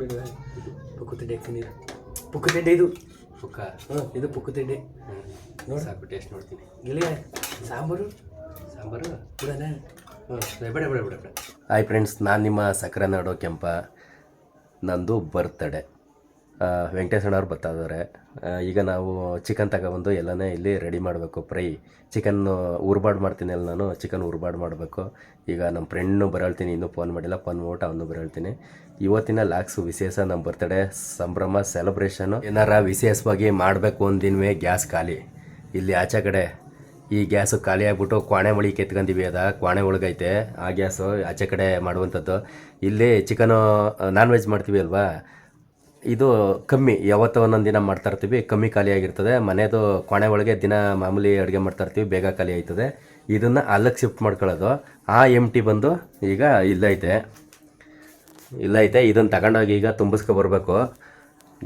ಬೇಡ. ಪುಕ್ಕು ತಿಂಡಿ ಹಾಕ್ತೀನಿ ಪುಕ್ಕು ತಿಂಡಿ ಇದು. ಪುಕ್ಕ? ಹ್ಞೂ ಇದು ಪುಕ್ಕು ತಿಂಡಿ. ನೋಡಿ. ಸಾಕು ಟೇಸ್ಟ್ ನೋಡ್ತೀನಿ. ಇಲ್ಲಿ ಸಾಂಬಾರು? ಸಾಂಬಾರು? ಬಿಡಣ ಹ್ಞೂ ಬೇಡ ಬೇಡ ಬೇಡ ಬೇಡ. ಹಾಯ್ ಫ್ರೆಂಡ್ಸ್ ನಾನು ನಿಮ್ಮ ಸಕ್ಕರೆ ನಾಡೋ ಕೆಂಪ. ನಂದು ಬರ್ತ್ಡೇ ವೆಂಕಟೇಶ್ವರವ್ರು ಬರ್ತಾ ಇದ್ದಾರೆ. ಈಗ ನಾವು ಚಿಕನ್ ತಗೊಬಂದು ಎಲ್ಲನೇ ಇಲ್ಲಿ ರೆಡಿ ಮಾಡಬೇಕು. ಫ್ರೈ ಚಿಕನ್ ಉರ್ಬಾಡ್ ಮಾಡ್ತೀನಿ ಅಲ್ಲಿ ನಾನು ಚಿಕನ್ ಉರ್ಬಾಡ್ ಮಾಡಬೇಕು. ಈಗ ನಮ್ಮ ಫ್ರೆಂಡ್ನು ಬರಳ್ತೀನಿ, ಇನ್ನೂ ಫೋನ್ ಮಾಡಿಲ್ಲ. ಫೋನ್ ಮಾಡ್ಬಿಟ್ಟು ಅವನು ಬರಳ್ತೀನಿ. ಇವತ್ತಿನ ಲಾಕ್ಸು ವಿಶೇಷ ನಮ್ಮ ಬರ್ತಡೇ ಸಂಭ್ರಮ ಸೆಲೆಬ್ರೇಷನು ಏನಾರ ವಿಶೇಷವಾಗಿ ಮಾಡಬೇಕು ಒಂದಿನವೇ ಗ್ಯಾಸ್ ಖಾಲಿ. ಇಲ್ಲಿ ಆಚೆ ಕಡೆ ಈ ಗ್ಯಾಸು ಖಾಲಿ ಆಗ್ಬಿಟ್ಟು ಕ್ವಾಣೆ ಮಳಿ ಕೆತ್ಕೊಂತೀವಿ ಅದ. ಕ್ವಾಣೆ ಒಳಗೈತೆ. ಆ ಗ್ಯಾಸು ಆಚೆ ಕಡೆ ಮಾಡುವಂಥದ್ದು. ಇಲ್ಲಿ ಚಿಕನು ನಾನ್ ವೆಜ್ ಮಾಡ್ತೀವಿ ಅಲ್ವಾ? ಇದು ಕಮ್ಮಿ, ಯಾವತ್ತೋ ಒಂದೊಂದು ದಿನ ಮಾಡ್ತಾ ಇರ್ತೀವಿ, ಕಮ್ಮಿ ಖಾಲಿ ಆಗಿರ್ತದೆ. ಮನೆದು ಕೊನೆ ಒಳಗೆ ದಿನ ಮಾಮೂಲಿ ಅಡುಗೆ ಮಾಡ್ತಾ ಇರ್ತೀವಿ, ಬೇಗ ಖಾಲಿ ಆಯ್ತದೆ. ಇದನ್ನು ಅಲ್ಲಕ್ಕೆ ಶಿಫ್ಟ್ ಮಾಡ್ಕೊಳ್ಳೋದು. ಆ ಎಂ ಟಿ ಬಂದು ಈಗ ಇಲ್ಲೈತೆ. ಇಲ್ಲೈತೆ ಇದನ್ನು ತಗೊಂಡೋಗಿ ಈಗ ತುಂಬಿಸ್ಕೊ ಬರಬೇಕು.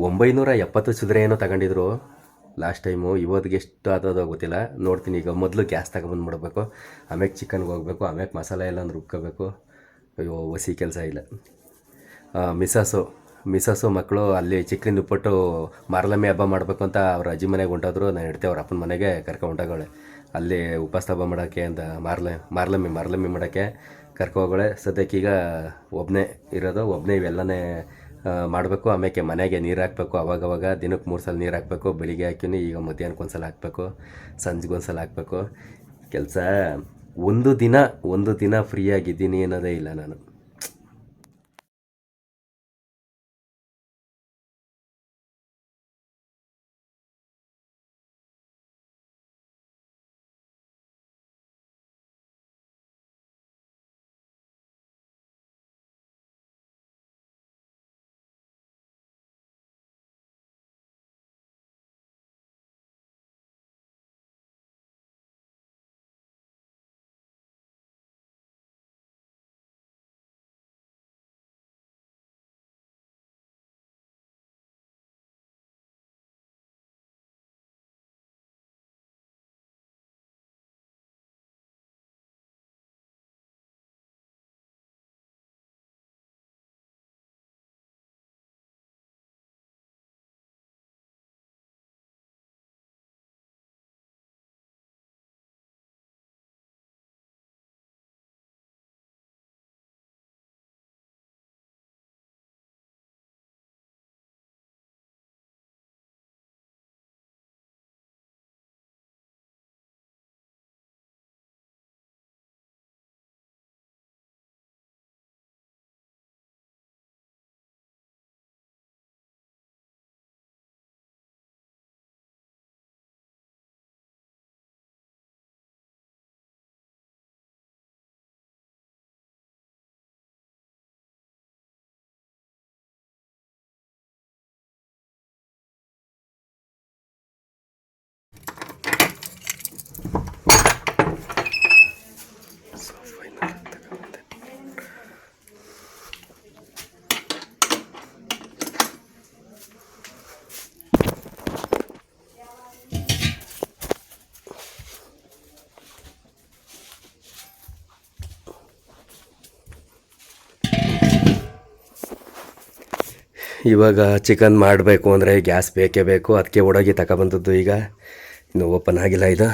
ಒಂಬೈನೂರ ಎಪ್ಪತ್ತು ಚಿಲ್ಲರೆ ಏನೋ ತಗೊಂಡಿದ್ರು. ಲಾಸ್ಟ್ ಟೈಮು ಇವತ್ತಿಗೆ ಎಷ್ಟು ಆದದೋ ಗೊತ್ತಿಲ್ಲ. ನೋಡ್ತೀನಿ ಈಗ ಮೊದಲು ಗ್ಯಾಸ್ ತಗೊಂಬಂದು ಮಾಡಬೇಕು. ಆಮ್ಯಾಕೆ ಚಿಕನ್ಗೆ ಹೋಗಬೇಕು, ಆಮ್ಯಾಕೆ ಮಸಾಲೆ ಎಲ್ಲ ರುಬ್ಕೋಬೇಕು. ಅಯ್ಯೋ ಹಸಿ ಕೆಲಸ ಇಲ್ಲ. ಮಿಸ್ಸಸ್ಸು ಮಿಸ್ಸಸ್ಸು ಮಕ್ಕಳು ಅಲ್ಲಿ ಚಿಕ್ಕಲಿಂದ ಉಪ್ಪಟ್ಟು ಮಾರ್ಲಮ್ಮಿ ಹಬ್ಬ ಮಾಡಬೇಕು ಅಂತ ಅವ್ರ ಅಜ್ಜಿ ಮನೆಗೆ ಹೊಂಟಾದ್ರು. ನಾನು ಇಡ್ತೇವೆ ಅವ್ರ ಅಪ್ಪನ ಮನೆಗೆ ಕರ್ಕೊ ಹೊಂಟೋಗಳೆ ಅಲ್ಲಿ ಉಪವಾಸ ಹಬ್ಬ ಮಾಡೋಕ್ಕೆ ಅಂತ ಮಾರ್ಲ, ಮಾರ್ಲಮ್ಮಿ ಮಾರ್ಲಮ್ಮಿ ಮಾಡೋಕ್ಕೆ ಕರ್ಕೊ ಸದ್ಯಕ್ಕೆ ಈಗ ಒಬ್ಬನೇ ಇರೋದು. ಒಬ್ಬನೇ ಇವೆಲ್ಲನೇ ಮಾಡಬೇಕು. ಆಮೇಲೆ ಮನೆಗೆ ನೀರು ಹಾಕಬೇಕು. ಅವಾಗವಾಗ ದಿನಕ್ಕೆ ಮೂರು ಸಲ ನೀರು ಹಾಕಬೇಕು. ಬೆಳಿಗ್ಗೆ ಹಾಕಿನಿ, ಈಗ ಮಧ್ಯಾಹ್ನಕ್ಕೆ ಒಂದು ಸಲ ಹಾಕಬೇಕು. ಸಂಜೆಗೆ ಒಂದು ಸಲ ಹಾಕಬೇಕು. ಕೆಲಸ ಒಂದು ದಿನ ಒಂದು ದಿನ ಫ್ರೀಯಾಗಿದ್ದೀನಿ ಅನ್ನೋದೇ ಇಲ್ಲ ನಾನು. ಇವಾಗ ಚಿಕನ್ ಮಾಡಬೇಕು ಅಂದರೆ ಗ್ಯಾಸ್ ಬೇಕೇ ಬೇಕು. ಅದಕ್ಕೆ ಒಡಗಿ ತಗೊಬಂದದ್ದು ಈಗ. ಇನ್ನು ಓಪನ್ ಆಗಿಲ್ಲ ಇದು.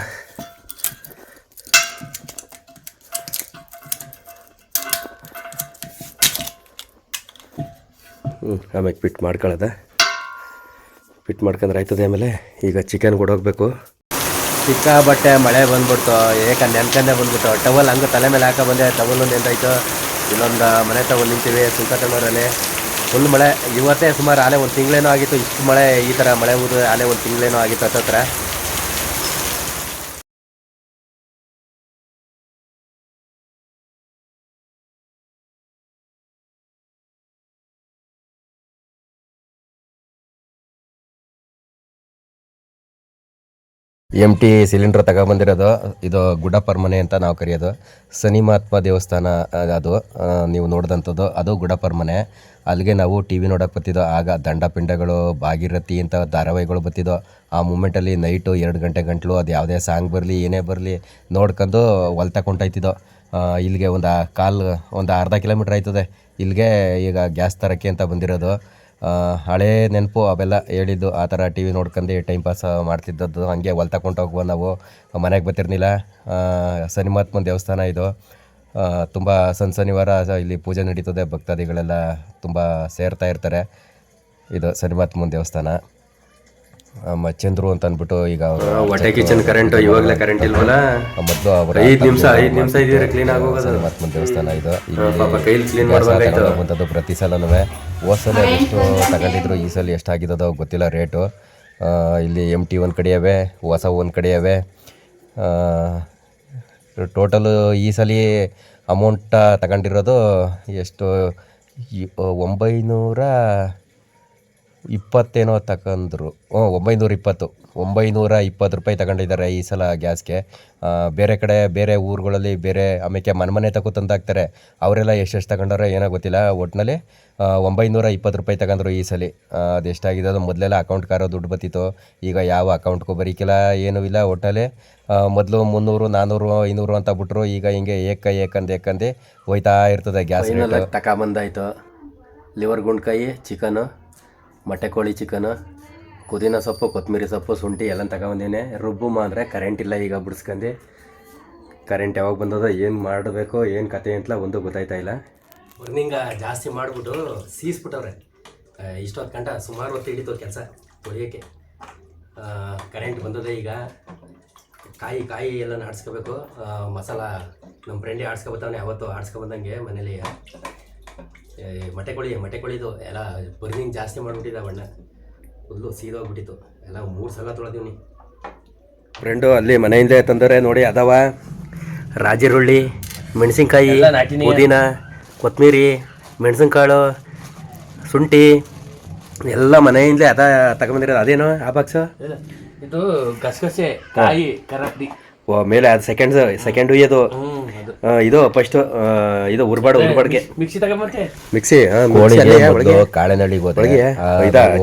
ಹ್ಞೂ ಆಮೇಲೆ ಪಿಟ್ ಮಾಡ್ಕೊಳ್ಳೋದ. ಪಿಟ್ ಮಾಡ್ಕೊಂಡ್ರೆ ಆಯ್ತದೆ ಆಮೇಲೆ. ಈಗ ಚಿಕನ್ ಕೊಡೋಗ್ಬೇಕು ಸಿಕ್ಕಾಬಟ್ಟೆ ಮಳೆ ಬಂದ್ಬಿಡ್ತು. ಏಕ ನೆನ್ಕಂದೆ ಬಂದ್ಬಿಟ್ಟು. ಟವಲ್ ಹಂಗೆ ತಲೆ ಮೇಲೆ ಹಾಕೋ ಬಂದೆ. ಟವಲ್ ಒಂದು ಎಂತಾಯ್ತು ಇನ್ನೊಂದು ಮನೆ ತಗೊಂಡು ನಿಂತೀವಿ. ಸುಂಕತನೂರಲ್ಲಿ ಫುಲ್ ಮಳೆ, ಇವತ್ತೇ ಸುಮಾರು ಆಲೆ ಒಂದು ತಿಂಗಳೇನೋ ಆಗಿತ್ತು, ಇಷ್ಟು ಮಳೆ ಈ ಥರ ಮಳೆ ಹೋದ್ರೆ ಆಲೆ ಒಂದು ತಿಂಗಳೇನೋ ಆಗಿತ್ತು ಹತ್ತತ್ರ. ಎಂ ಟಿ ಸಿಲಿಂಡರ್ ತಗೊಬಂದಿರೋದು, ಇದು ಗುಡ್ಡ ಅಂತ ನಾವು ಕರೆಯೋದು. ಸನಿ ಮಹಾತ್ಮ ದೇವಸ್ಥಾನ ಅದು ನೀವು ನೋಡಿದಂಥದ್ದು, ಅದು ಗುಡಪರ್ಮನೆ ಮನೆ ಅಲ್ಲಿಗೆ ನಾವು ಟಿ ವಿ ನೋಡೋಕೆ ಬರ್ತಿದ್ದೋ ಆಗ ದಂಡಪಿಂಡಗಳು, ಭಾಗೀರಥಿ ಅಂತ ಧಾರಾವಾಹಿಗಳು ಬರ್ತಿದ್ದೋ ಆ ಮೂಮೆಂಟಲ್ಲಿ ನೈಟು ಎರಡು ಗಂಟೆ ಗಂಟಲು ಅದು ಯಾವುದೇ ಸಾಂಗ್ ಬರಲಿ, ಏನೇ ಬರಲಿ ನೋಡ್ಕೊಂಡು ಹೊಲ್ ತಗೊಂಡೋಯ್ತಿದ್ದೋ ಇಲ್ಲಿಗೆ ಒಂದು ಕಾಲು, ಒಂದು ಅರ್ಧ ಕಿಲೋಮೀಟ್ರ್ ಆಯ್ತದೆ. ಇಲ್ಲಿಗೆ ಈಗ ಗ್ಯಾಸ್ ತರಕ್ಕೆ ಅಂತ ಬಂದಿರೋದು. ಹಳೇ ನೆನಪು ಅವೆಲ್ಲ ಹೇಳಿದ್ದು ಆ ಥರ ಟಿ ವಿ ನೋಡ್ಕೊಂಡು ಟೈಮ್ ಪಾಸ್ ಮಾಡ್ತಿದ್ದದ್ದು. ಹಾಗೆ ಹೊಲ್ ತಗೊಂಡು ಹೋಗುವ ನಾವು. ಮನೆಗೆ ಬರ್ತಿರ್ಲಿಲ್ಲ. ಶನಿಮಾತ್ಮನ ದೇವಸ್ಥಾನ ಇದು. ತುಂಬ ಸಣ್ಣ ಶನಿವಾರ ಇಲ್ಲಿ ಪೂಜೆ ನಡೀತದೆ. ಭಕ್ತಾದಿಗಳೆಲ್ಲ ತುಂಬ ಸೇರ್ತಾ ಇರ್ತಾರೆ. ಇದು ಶನಿಮಾತ್ಮನ ದೇವಸ್ಥಾನ. ಮಚ್ಚಂದ್ರು ಅಂತ ಅಂದ್ಬಿಟ್ಟು ಈಗ ಹೊಟ್ಟೆ ಕಿಚನ್ ಕರೆಂಟ್ ಇವಾಗಲೇ ಕರೆಂಟ್ ಇಲ್ವಲ್ಲ? ಮೊದಲು ಅವರ ಐದು ನಿಮಿಷ ಐದು ನಿಮಿಷ ಇದೀರ ಕ್ಲೀನ್ ಆಗೋಗೋದು ಶನಿಮಾತ್ಮನ ದೇವಸ್ಥಾನ ಇದು. ಪಾಪ ಕೈಲಿ ಕ್ಲೀನ್ ಮಾಡುವಂಥದ್ದು ಪ್ರತಿ ಸಲನೂ ಹೋದ ಸಲ ಎಷ್ಟು ತಗೊಂಡಿದ್ರು ಈ ಸಲ ಎಷ್ಟು ಆಗಿದ್ದೋ ಗೊತ್ತಿಲ್ಲ ರೇಟು ಇಲ್ಲಿ ಎಂ ಟಿ ಒಂದು ಕಡೆ ಅವೆ ಹೊಸ ಒಂದು ಕಡೆ ಅವೆ. ಟೋಟಲು ಈ ಸಲ ಅಮೌಂಟ ತಗೊಂಡಿರೋದು ಎಷ್ಟು ಒಂಬೈನೂರ ಇಪ್ಪತ್ತೇನೋ ತಗೊಂಡ್ರು ಹ್ಞೂ ಒಂಬೈನೂರ ಇಪ್ಪತ್ತು ಒಂಬೈನೂರ ಇಪ್ಪತ್ತು ರೂಪಾಯಿ ತಗೊಂಡಿದ್ದಾರೆ ಈ ಸಲ ಗ್ಯಾಸ್ಗೆ. ಬೇರೆ ಕಡೆ ಬೇರೆ ಊರುಗಳಲ್ಲಿ ಬೇರೆ ಆಮೇಲೆ ಮನೆ ಮನೆ ತಗೋ ತಂದಾಕ್ತಾರೆ. ಅವರೆಲ್ಲ ಎಷ್ಟೆಷ್ಟು ತಗೊಂಡಾರೋ ಏನೋ ಗೊತ್ತಿಲ್ಲ. ಒಟ್ಟಿನಲ್ಲಿ ಒಂಬೈನೂರ ಇಪ್ಪತ್ತು ರೂಪಾಯಿ ತಗೊಂಡ್ರು ಈ ಸಲ. ಅದೆಷ್ಟಾಗಿದೆ ಅದು? ಮೊದಲೆಲ್ಲ ಅಕೌಂಟ್ ಕಾರೋ ದುಡ್ಡು ಬತ್ತಿತ್ತು ಈಗ ಯಾವ ಅಕೌಂಟ್ಗೂ ಬರೀಕಿಲ್ಲ ಏನೂ ಇಲ್ಲ. ಒಟ್ಟಿನಲ್ಲಿ ಮೊದಲು ಮುನ್ನೂರು ನಾನ್ನೂರು ಐನೂರು ಅಂತ ಬಿಟ್ರು. ಈಗ ಹಿಂಗೆ ಏಕ ಏಕಂದು ಏಕಂದು ಹೋಯ್ತಾ ಇರ್ತದೆ ಗ್ಯಾಸ್ ತಗೊಂಬಂದಾಯ್ತು ಲಿವರ್ ಗುಂಡ್ಕಾಯಿ ಚಿಕನು ಮೊಟ್ಟೆ ಕೋಳಿ ಚಿಕನು ಕುದಿನ ಸೊಪ್ಪು ಕೊತ್ತಂಬರಿ ಸೊಪ್ಪು, ಶುಂಠಿ ಎಲ್ಲ ತಗೊಂಬಂದೇನೆ. ರುಬ್ಬು ಅಂದರೆ ಕರೆಂಟ್ ಇಲ್ಲ ಈಗ ಬಿಡಿಸ್ಕೊಂಡು ಕರೆಂಟ್ ಯಾವಾಗ ಬಂದದ ಏನು ಮಾಡಬೇಕು, ಏನು ಕತೆ ಅಂತಲ ಒಂದು ಗೊತ್ತಾಯ್ತಾ ಇಲ್ಲ. ಬರ್ನಿಂಗ ಜಾಸ್ತಿ ಮಾಡಿಬಿಟ್ಟು ಸೀಸ್ಬಿಟ್ಟವ್ರೆ. ಇಷ್ಟೊತ್ತು ಗಂಟ ಸುಮಾರು ಹೊತ್ತು ಹಿಡಿತು ಕೆಲಸ ತೊಳಿಯೋಕ್ಕೆ ಕರೆಂಟ್ ಬಂದದೆ ಈಗ. ಕಾಯಿ ಕಾಯಿ ಎಲ್ಲ ಆಡಿಸ್ಕೋಬೇಕು ಮಸಾಲ ನಮ್ಮ ಫ್ರೆಂಡೇ ಆಡ್ಸ್ಕೊಬತ್ತಾವನೆ, ಅವತ್ತು ಆಡ್ಸ್ಕೊಬಂದಂಗೆ ಮನೇಲಿ. ಮೊಟ್ಟೆ ಕೋಳಿ ಮೊಟ್ಟೆ ಕೋಳಿದು ಎಲ್ಲ ಬರ್ನಿಂಗ್ ಜಾಸ್ತಿ ಮಾಡಿಬಿಟ್ಟಿದ್ದ ಬಣ್ಣ ಫುಲ್ಲು ಸೀದೋಗ್ಬಿಟ್ಟಿತ್ತು. ಎಲ್ಲ ಮೂರು ಸಲ ತೊಳೆದೀವಿ ಫ್ರೆಂಡು ಅಲ್ಲಿ ಮನೆಯಿಂದ ತಂದರೆ ನೋಡಿ ಅದಾವ. ರಾಜಿರುಳ್ಳಿ ಮೆಣಸಿನ್ಕಾಯಿ ಪುದೀನ ಕೊತ್ತಮೀರಿ ಮೆಣಸಿನ್ಕಾಳು ಶುಂಠಿ ಎಲ್ಲ ಮನೆಯಿಂದಲೇ ಅದ ತಗೊಂಬಂದಿರೋದು. ಅದೇನು ಆ ಬಾಕ್ಸು ಇದು ಗಸಗಸೆ ಕಾಯಿ ಕರಡಿ ಓ ಮೇಲೆ ಅದು ಸೆಕೆಂಡ್ ಸೆಕೆಂಡ್ ಇದು ಇದು ಫಸ್ಟ್ ಇದು ಉರ್ಬಾಡು ಉರ್ಬಾಡ್ಗೆ. ಮಿಕ್ಸಿ ಮಿಕ್ಸಿ ಕಾಳೆನಳ್ಳಿ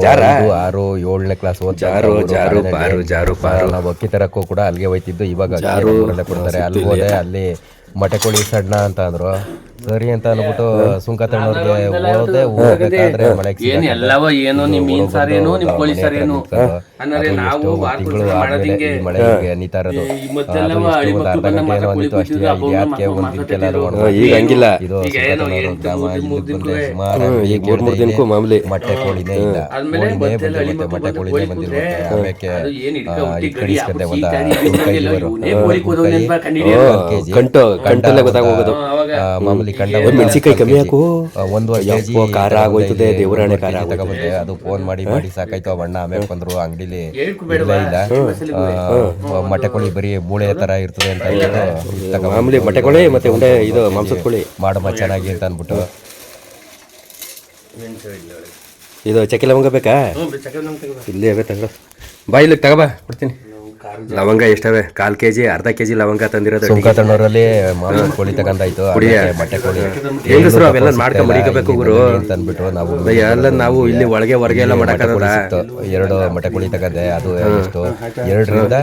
ಜಾರ? ಆರು ಏಳನೇ ಕ್ಲಾಸ್ ಜಾರು, ಜಾರು, ಪಾರು, ಜಾರು, ಪಾರು. ನಾವು ಅಕ್ಕಿ ತರಕ್ಕೂ ಕೂಡ ಅಲ್ಲಿಗೆ ಹೋಯ್ತಿದ್ದು. ಇವಾಗ ಜಾರು. ಕೊಡ್ತಾರೆ. ಅಲ್ಲಿ ಹೋದೆ ಅಲ್ಲಿ ಮಟೆ ಕೋಳಿ ಸಣ್ಣ ಅಂತ ಅಂದ್ರು. ಸರಿ ಅಂತ ಅನ್ಬಿಟ್ಟು ಸುಂಕ ತಣ್ಣವ್ರಿಗೆ ಹೋದೆ ಹೋಗ್ಬೇಕಾದ್ರೆ ಮಳೆ ಏನ್ ಎಲ್ಲವೋ ಏನೋ ನಿಮ್ ಮೀನ್ ಸಾರಿ ಏನು ನಿಮ್ ಕೋಳಿ ಸಾರಿ ಏನು. ಅಂದ್ರೆ ನಾವು ತಿಂಗಳು ನೀತಾ ಇರೋದು ಯಾಕೆ ಒಂದ್ ದಿನಕ್ಕೆಲ್ಲ ಈಗ ಹಂಗಿಲ್ಲ. ಇದು ಗ್ರಾಮ ಮೂರು ದಿನಕ್ಕೂ ಸುಮಾರು ಈಗ ಮೂರ್ ಮೂರ್ ದಿನಕ್ಕೂ ಮಾಮೂಲಿ. ಮೊಟ್ಟೆ ಕೋಳಿನೇ ಇಲ್ಲ. ಆದ್ಮೇಲೆ ಕೋಳಿನೇ ಮೊದ್ಲೆಲ್ಲ ಬಂದಿರುತ್ತೆ ಮೊಟ್ಟೆ ಕೋಳಿನೇ ಕೋಳಿ ಬಂದಿರುತ್ತೆ. ಕೂತ್ರೆ ಆಮೇಲೆ ಈ ಒಂದ ಕಂಟು ಕಂಟಲ್ಲೇ ಗೊತ್ತಾಗೋಗೋದು ಮಾಮೂಲಿ ಕಂಡ ಒಂದು ಮೆಣಸಿನ್ಕಾಯಿ ಕಮ್ಮಿ. ಹಾಕು. ಒಂದು ಯಪ್ಪೋ, ಖಾರ ಆಗೋಯ್ತದೆ, ದೇವರಾಣೆ ಖಾರ ಕೆಜಿ ಅದು ಫೋನ್ ಮಾಡಿ ಮಾಡಿ ಸಾಕಾಯ್ತು ಅಣ್ಣ ಬಣ್ಣ ಆಮೇಲೆ ಬಂದ್ರು ಅಂಗಡಿಲಿ. ಇಲ್ಲ? ಇಲ್ಲ. ಆ, ಮೊಟ್ಟೆ ಕೋಳಿ ಬರೀ ಮೂಳೆ ತರ ಇರ್ತದೆ ಅಂತ ಹೇಳ್ಬಿಟ್ಟು. ಮಾಮೂಲಿ ಮೊಟ್ಟೆ ಕೋಳಿ ಮತ್ತೆ ಉಂಡೆ ಇದು ಮಾಂಸದ ಕೋಳಿ. ಮಾಡಮ್ಮ ಚೆನ್ನಾಗಿ ಅಂತ ಅನ್ಬಿಟ್ಟು ಇದು ಚಕ್ಕೆ ಲವಂಗ ಬೇಕಾ ತಗೋ. ಇಲ್ಲೇ ಅವೆ ತಗೋ. ಬಾ ಇಲ್ಲಿ ತಗೋಬಾ ಕೊಡ್ತೀನಿ. ಲವಂಗ ಎಷ್ಟವೆ? ಕಾಲ್ ಕೆಜಿ ಅರ್ಧ ಕೆಜಿ ಲವಂಗ ತಂದಿರೋದು ಸುಂಕ ತಣ್ಣೂರಲ್ಲಿ ಮಾಮೂಲಿ ಕೋಳಿ ತಗೊಂಡಾಯ್ತು. ಮೊಟ್ಟೆ ಕೋಳಿ. ಹೆಂಗಸ್ರು ಅವೆಲ್ಲ ಮಾಡ್ಕೊಂಡು ಮಡಿಕಬೇಕು ಗುರು. ಅಂತ ಅಂದ್ಬಿಟ್ಟು ನಾವು ಎಲ್ಲ ನಾವು ಇಲ್ಲಿ ಒಳಗೆ ಹೊರಗೆ ಎಲ್ಲ ಮಾಡಕ್ಕಾಗಲ್ಲ. ಎರಡು ಮೊಟ್ಟೆ ಕೋಳಿ ತಗಂದೆ ಅದು ಎಷ್ಟು? ಎರಡರಿಂದ